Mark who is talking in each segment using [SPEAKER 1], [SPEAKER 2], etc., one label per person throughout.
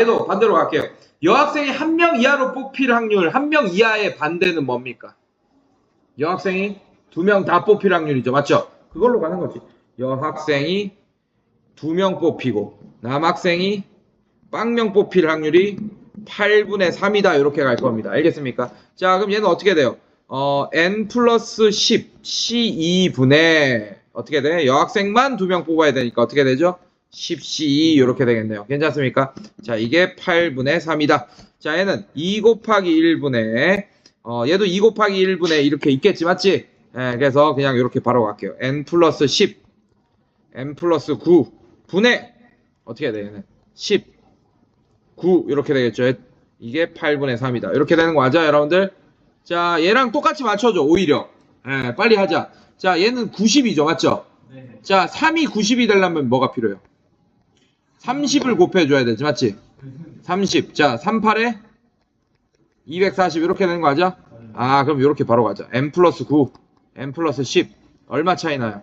[SPEAKER 1] 얘도 반대로 갈게요. 여학생이 한 명 이하로 뽑힐 확률, 한 명 이하의 반대는 뭡니까? 여학생이 두 명 다 뽑힐 확률이죠. 맞죠? 그걸로 가는 거지. 여학생이 두 명 뽑히고 남학생이 빵명 뽑힐 확률이 8분의 3이다. 이렇게 갈 겁니다. 알겠습니까? 자, 그럼 얘는 어떻게 돼요? 어, n 플러스 10, C2분의 어떻게 돼? 여학생만 두 명 뽑아야 되니까 어떻게 되죠? 10C2 이렇게 되겠네요. 괜찮습니까? 자, 이게 8분의 3이다. 자, 얘는 2 곱하기 1분의 어, 얘도 2 곱하기 1분의 이렇게 있겠지, 맞지? 예, 그래서 그냥 이렇게 바로 갈게요. n 플러스 10, n 플러스 9 분의 어떻게 해야 돼, 얘는? 10, 9 이렇게 되겠죠. 이게 8분의 3이다. 이렇게 되는 거 맞아요, 여러분들? 자, 얘랑 똑같이 맞춰줘, 오히려. 예, 빨리 하자. 자, 얘는 90이죠, 맞죠?
[SPEAKER 2] 네.
[SPEAKER 1] 자, 3이 90이 되려면 뭐가 필요해요? 30을 곱해줘야 되지, 맞지? 30. 자, 38에 240 이렇게 되는 거 맞아? 아, 그럼 이렇게 바로 가자. n 플러스 9, n 플러스 10. 얼마 차이 나요?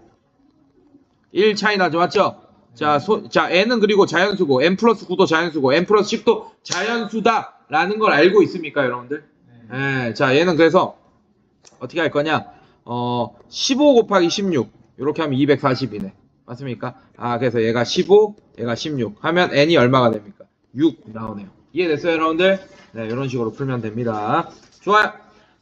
[SPEAKER 1] 1 차이 나죠, 맞죠? 자, 소, 자, n은 그리고 자연수고, n 플러스 9도 자연수고, n 플러스 10도 자연수다 라는 걸 알고 있습니까, 여러분들?
[SPEAKER 2] 네.
[SPEAKER 1] 예, 자, 얘는 그래서 어떻게 할 거냐? 어, 15 곱하기 16. 이렇게 하면 240이네. 맞습니까? 아, 그래서 얘가 15, 얘가 16. 하면 n이 얼마가 됩니까? 6 나오네요. 이해됐어요, 여러분들? 네, 이런 식으로 풀면 됩니다. 좋아요.